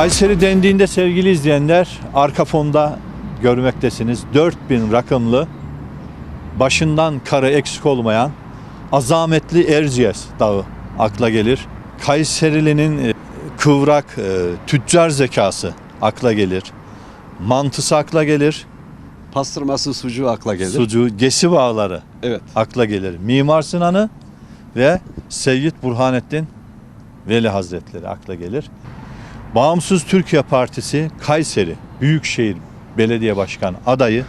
Kayseri dendiğinde sevgili izleyenler arka fonda görmektesiniz. 4000 rakımlı başından karı eksik olmayan azametli Erciyes Dağı akla gelir. Kayserilinin e, kıvrak e, tüccar zekası akla gelir. Mantısı akla gelir. Pastırması sucuğu akla gelir. Sucuğu, gesi bağları Evet. akla gelir. Mimar Sinan'ı ve Seyyid Burhanettin Veli Hazretleri akla gelir. Bağımsız Türkiye Partisi Kayseri Büyükşehir Belediye Başkan adayı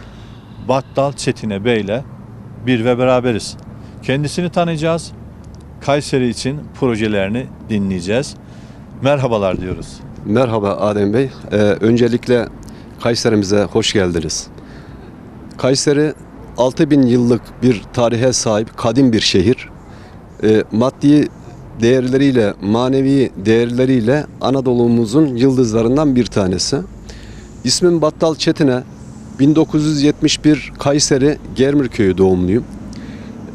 Battal Çetine Bey ile bir ve beraberiz. Kendisini tanıyacağız. Kayseri için projelerini dinleyeceğiz. Merhabalar diyoruz. Merhaba Adem Bey. Ee, öncelikle Kayserimize hoş geldiniz. Kayseri 6000 yıllık bir tarihe sahip kadim bir şehir. Ee, maddi değerleriyle, manevi değerleriyle Anadolu'muzun yıldızlarından bir tanesi. İsmim Battal Çetine. 1971 Kayseri Germirköy'ü doğumluyum.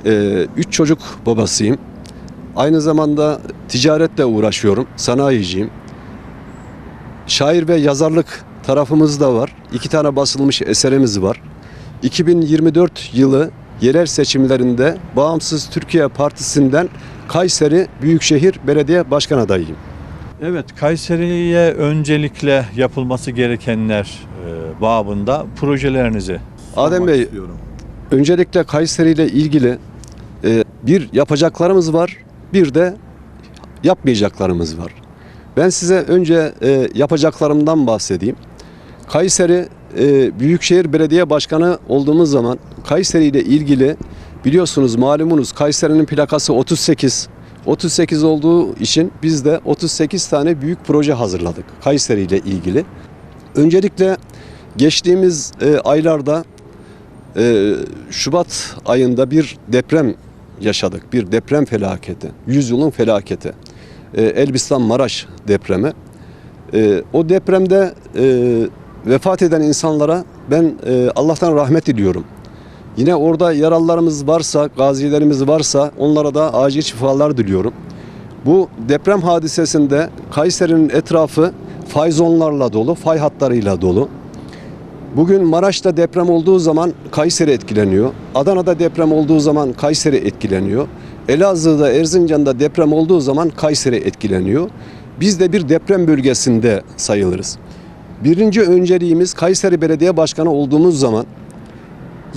Ee, üç çocuk babasıyım. Aynı zamanda ticaretle uğraşıyorum. Sanayiciyim. Şair ve yazarlık tarafımız da var. İki tane basılmış eserimiz var. 2024 yılı yerel seçimlerinde Bağımsız Türkiye Partisi'nden Kayseri Büyükşehir Belediye Başkan adayıyım. Evet, Kayseri'ye öncelikle yapılması gerekenler e, babında projelerinizi Adem Bey, istiyorum. Öncelikle Kayseri ile ilgili e, bir yapacaklarımız var, bir de yapmayacaklarımız var. Ben size önce e, yapacaklarımdan bahsedeyim. Kayseri e, Büyükşehir Belediye Başkanı olduğumuz zaman Kayseri ile ilgili biliyorsunuz malumunuz Kayseri'nin plakası 38. 38 olduğu için biz de 38 tane büyük proje hazırladık Kayseri ile ilgili. Öncelikle geçtiğimiz e, aylarda ee, Şubat ayında bir deprem yaşadık. Bir deprem felaketi. Yüzyılın felaketi. Ee, Elbistan Maraş depremi. Ee, o depremde e, vefat eden insanlara ben e, Allah'tan rahmet diliyorum. Yine orada yaralılarımız varsa, gazilerimiz varsa onlara da acil şifalar diliyorum. Bu deprem hadisesinde Kayseri'nin etrafı fay zonlarla dolu, fay hatlarıyla dolu. Bugün Maraş'ta deprem olduğu zaman Kayseri etkileniyor. Adana'da deprem olduğu zaman Kayseri etkileniyor. Elazığ'da, Erzincan'da deprem olduğu zaman Kayseri etkileniyor. Biz de bir deprem bölgesinde sayılırız. Birinci önceliğimiz Kayseri Belediye Başkanı olduğumuz zaman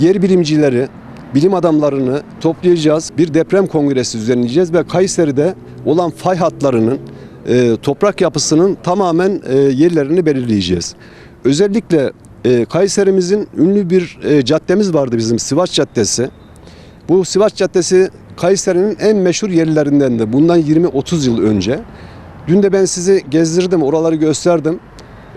yer bilimcileri, bilim adamlarını toplayacağız. Bir deprem kongresi düzenleyeceğiz ve Kayseri'de olan fay hatlarının, e, toprak yapısının tamamen e, yerlerini belirleyeceğiz. Özellikle e, Kayserimizin ünlü bir e, caddemiz vardı bizim Sivas Caddesi. Bu Sivas Caddesi Kayseri'nin en meşhur yerlerinden de bundan 20-30 yıl önce. Dün de ben sizi gezdirdim, oraları gösterdim.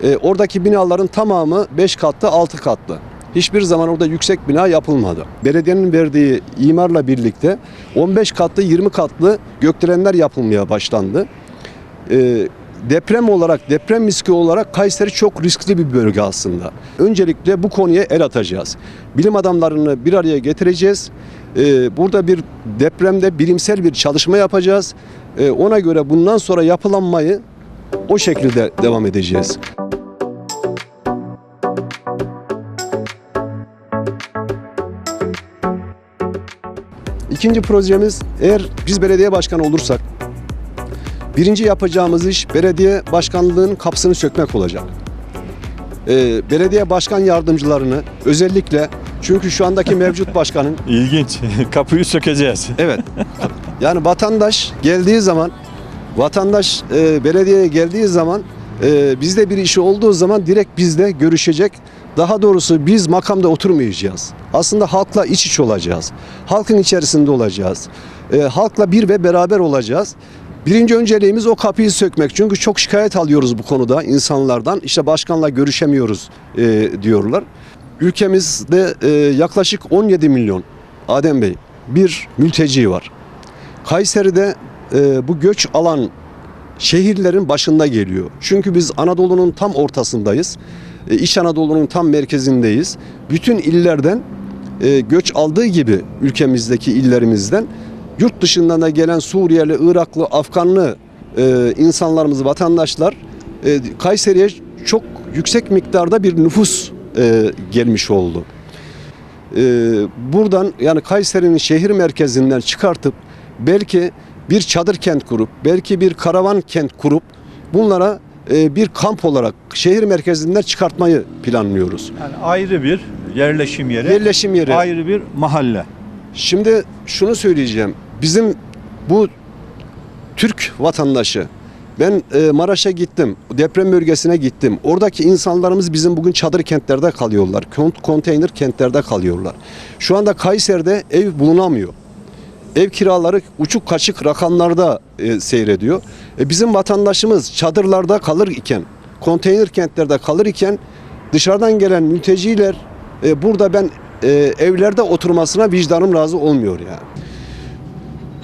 E, oradaki binaların tamamı 5 katlı, 6 katlı. Hiçbir zaman orada yüksek bina yapılmadı. Belediyenin verdiği imarla birlikte 15 katlı, 20 katlı gökdelenler yapılmaya başlandı. E, deprem olarak, deprem riski olarak Kayseri çok riskli bir bölge aslında. Öncelikle bu konuya el atacağız. Bilim adamlarını bir araya getireceğiz. Ee, burada bir depremde bilimsel bir çalışma yapacağız. Ee, ona göre bundan sonra yapılanmayı o şekilde devam edeceğiz. İkinci projemiz eğer biz belediye başkanı olursak Birinci yapacağımız iş belediye başkanlığının kapısını sökmek olacak. Ee, belediye başkan yardımcılarını özellikle çünkü şu andaki mevcut başkanın İlginç. Kapıyı sökeceğiz. evet yani vatandaş geldiği zaman vatandaş e, belediyeye geldiği zaman e, bizde bir işi olduğu zaman direkt bizde görüşecek. Daha doğrusu biz makamda oturmayacağız. Aslında halkla iç iç olacağız. Halkın içerisinde olacağız. E, halkla bir ve beraber olacağız. Birinci önceliğimiz o kapıyı sökmek. Çünkü çok şikayet alıyoruz bu konuda insanlardan. İşte başkanla görüşemiyoruz e, diyorlar. Ülkemizde e, yaklaşık 17 milyon Adem Bey bir mülteci var. Kayseri'de e, bu göç alan şehirlerin başında geliyor. Çünkü biz Anadolu'nun tam ortasındayız. E, İç Anadolu'nun tam merkezindeyiz. Bütün illerden e, göç aldığı gibi ülkemizdeki illerimizden yurt dışından da gelen Suriyeli, Iraklı, Afganlı e, insanlarımız, vatandaşlar e, Kayseri'ye çok yüksek miktarda bir nüfus gelmiş oldu. Buradan yani Kayseri'nin şehir merkezinden çıkartıp belki bir çadır kent kurup belki bir karavan kent kurup bunlara e, bir kamp olarak şehir merkezinden çıkartmayı planlıyoruz. Yani ayrı bir yerleşim yeri, Yerleşim yeri. ayrı bir mahalle. Şimdi şunu söyleyeceğim. Bizim bu Türk vatandaşı ben e, Maraş'a gittim. Deprem bölgesine gittim. Oradaki insanlarımız bizim bugün çadır kentlerde kalıyorlar. Kont- Konteyner kentlerde kalıyorlar. Şu anda Kayseri'de ev bulunamıyor. Ev kiraları uçuk kaçık rakamlarda e, seyrediyor. E, bizim vatandaşımız çadırlarda kalır iken, konteyner kentlerde kalır iken dışarıdan gelen mülteciler e, burada ben e, evlerde oturmasına vicdanım razı olmuyor yani.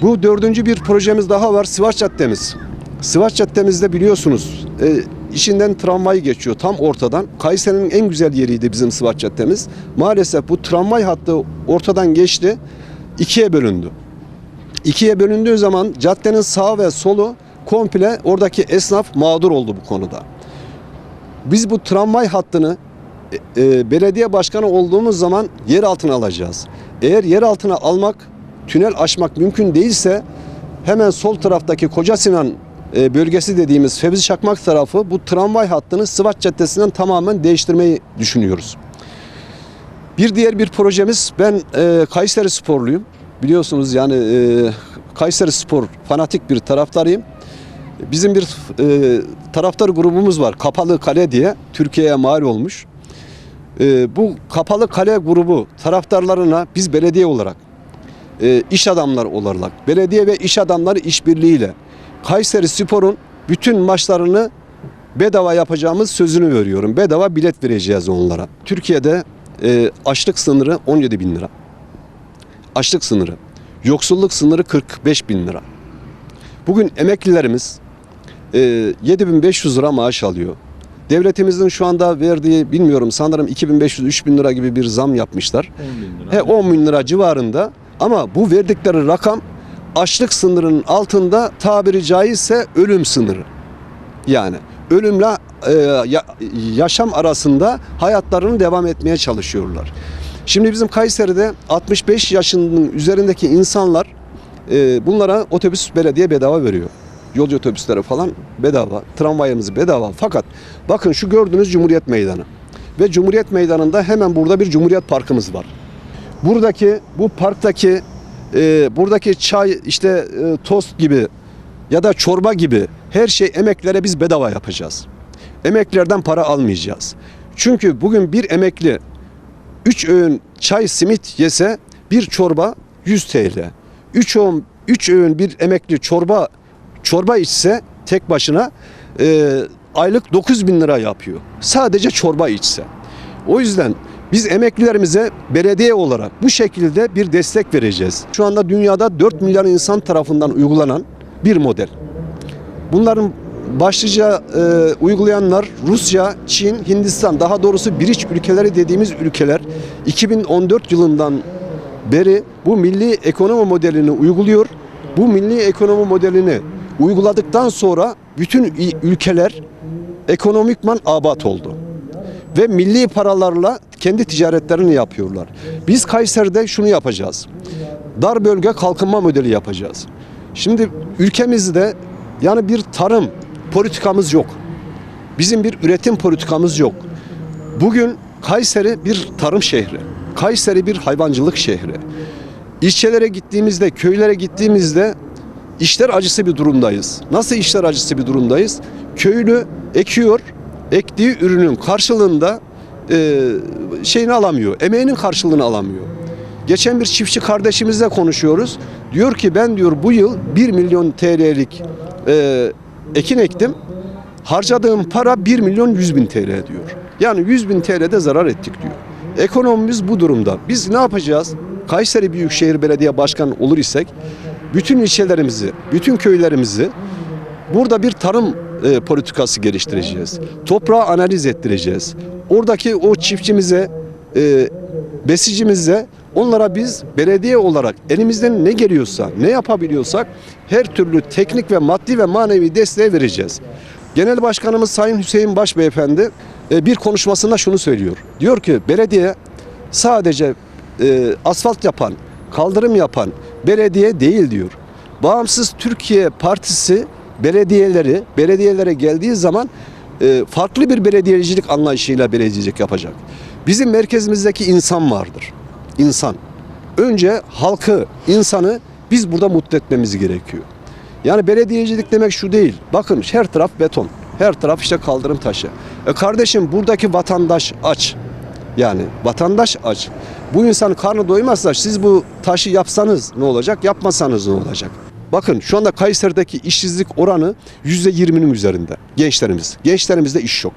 Bu dördüncü bir projemiz daha var. Sivas Caddemiz. Sivas Caddemizde biliyorsunuz e, işinden tramvay geçiyor tam ortadan. Kayseri'nin en güzel yeriydi bizim Sivas Caddemiz. Maalesef bu tramvay hattı ortadan geçti. ikiye bölündü. İkiye bölündüğü zaman caddenin sağ ve solu komple oradaki esnaf mağdur oldu bu konuda. Biz bu tramvay hattını e, e, belediye başkanı olduğumuz zaman yer altına alacağız. Eğer yer altına almak, tünel açmak mümkün değilse hemen sol taraftaki Koca Sinan e, bölgesi dediğimiz Fevzi Çakmak tarafı bu tramvay hattını Sıvaç Caddesi'nden tamamen değiştirmeyi düşünüyoruz. Bir diğer bir projemiz ben e, Kayseri sporluyum. Biliyorsunuz yani e, Kayseri Spor fanatik bir taraftarıyım. Bizim bir e, taraftar grubumuz var. Kapalı Kale diye Türkiye'ye mal olmuş. E, bu Kapalı Kale grubu taraftarlarına biz belediye olarak e, iş adamlar olarak belediye ve iş adamları işbirliğiyle Kayseri Spor'un bütün maçlarını bedava yapacağımız sözünü veriyorum. Bedava bilet vereceğiz onlara. Türkiye'de e, açlık sınırı 17 bin lira. Açlık sınırı. Yoksulluk sınırı 45 bin lira. Bugün emeklilerimiz e, 7500 lira maaş alıyor. Devletimizin şu anda verdiği bilmiyorum sanırım 2500-3000 lira gibi bir zam yapmışlar. 10 bin lira. He 10 bin lira civarında ama bu verdikleri rakam açlık sınırının altında tabiri caizse ölüm sınırı. Yani ölümle e, ya- yaşam arasında hayatlarını devam etmeye çalışıyorlar. Şimdi bizim Kayseri'de 65 yaşının üzerindeki insanlar e, bunlara otobüs belediye bedava veriyor. Yolcu otobüsleri falan bedava, tramvayımız bedava. Fakat bakın şu gördüğünüz Cumhuriyet Meydanı. Ve Cumhuriyet Meydanı'nda hemen burada bir Cumhuriyet Parkımız var. Buradaki bu parktaki e, buradaki çay işte e, tost gibi ya da çorba gibi her şey emeklere biz bedava yapacağız. Emeklerden para almayacağız. Çünkü bugün bir emekli 3 öğün çay simit yese bir çorba 100 TL. 3 öğün 3 öğün bir emekli çorba çorba içse tek başına e, aylık 9 bin lira yapıyor. Sadece çorba içse. O yüzden biz emeklilerimize belediye olarak bu şekilde bir destek vereceğiz. Şu anda dünyada 4 milyar insan tarafından uygulanan bir model. Bunların başlıca e, uygulayanlar Rusya, Çin, Hindistan daha doğrusu biriç ülkeleri dediğimiz ülkeler 2014 yılından beri bu milli ekonomi modelini uyguluyor. Bu milli ekonomi modelini uyguladıktan sonra bütün ülkeler ekonomikman abat oldu. Ve milli paralarla kendi ticaretlerini yapıyorlar. Biz Kayseri'de şunu yapacağız. Dar bölge kalkınma modeli yapacağız. Şimdi ülkemizde yani bir tarım politikamız yok. Bizim bir üretim politikamız yok. Bugün Kayseri bir tarım şehri. Kayseri bir hayvancılık şehri. İlçelere gittiğimizde, köylere gittiğimizde işler acısı bir durumdayız. Nasıl işler acısı bir durumdayız? Köylü ekiyor, ektiği ürünün karşılığında e, şeyini alamıyor, emeğinin karşılığını alamıyor. Geçen bir çiftçi kardeşimizle konuşuyoruz. Diyor ki ben diyor bu yıl 1 milyon TL'lik e, ekin ektim. Harcadığım para 1 milyon 100 bin TL diyor. Yani 100 bin TL'de zarar ettik diyor. Ekonomimiz bu durumda. Biz ne yapacağız? Kayseri Büyükşehir Belediye Başkanı olur isek bütün ilçelerimizi, bütün köylerimizi burada bir tarım e, politikası geliştireceğiz. Toprağı analiz ettireceğiz. Oradaki o çiftçimize, e, besicimize onlara biz belediye olarak elimizden ne geliyorsa, ne yapabiliyorsak her türlü teknik ve maddi ve manevi desteği vereceğiz. Genel Başkanımız Sayın Hüseyin Baş Beyefendi e, bir konuşmasında şunu söylüyor. Diyor ki belediye sadece e, asfalt yapan, kaldırım yapan belediye değil diyor. Bağımsız Türkiye Partisi belediyeleri, belediyelere geldiği zaman e, farklı bir belediyecilik anlayışıyla belediyecilik yapacak. Bizim merkezimizdeki insan vardır. İnsan. Önce halkı, insanı biz burada mutlu etmemiz gerekiyor. Yani belediyecilik demek şu değil. Bakın her taraf beton. Her taraf işte kaldırım taşı. E kardeşim buradaki vatandaş aç. Yani vatandaş aç. Bu insan karnı doymazsa siz bu taşı yapsanız ne olacak? Yapmasanız ne olacak? Bakın şu anda Kayseri'deki işsizlik oranı %20'nin üzerinde. Gençlerimiz. Gençlerimizde iş yok.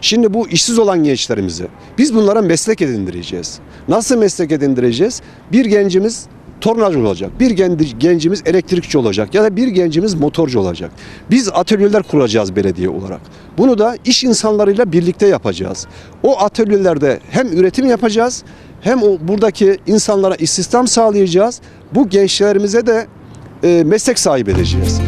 Şimdi bu işsiz olan gençlerimizi biz bunlara meslek edindireceğiz. Nasıl meslek edindireceğiz? Bir gencimiz tornacı olacak. Bir gen- gencimiz elektrikçi olacak ya da bir gencimiz motorcu olacak. Biz atölyeler kuracağız belediye olarak. Bunu da iş insanlarıyla birlikte yapacağız. O atölyelerde hem üretim yapacağız hem o buradaki insanlara istihdam sağlayacağız. Bu gençlerimize de e, meslek sahibi edeceğiz.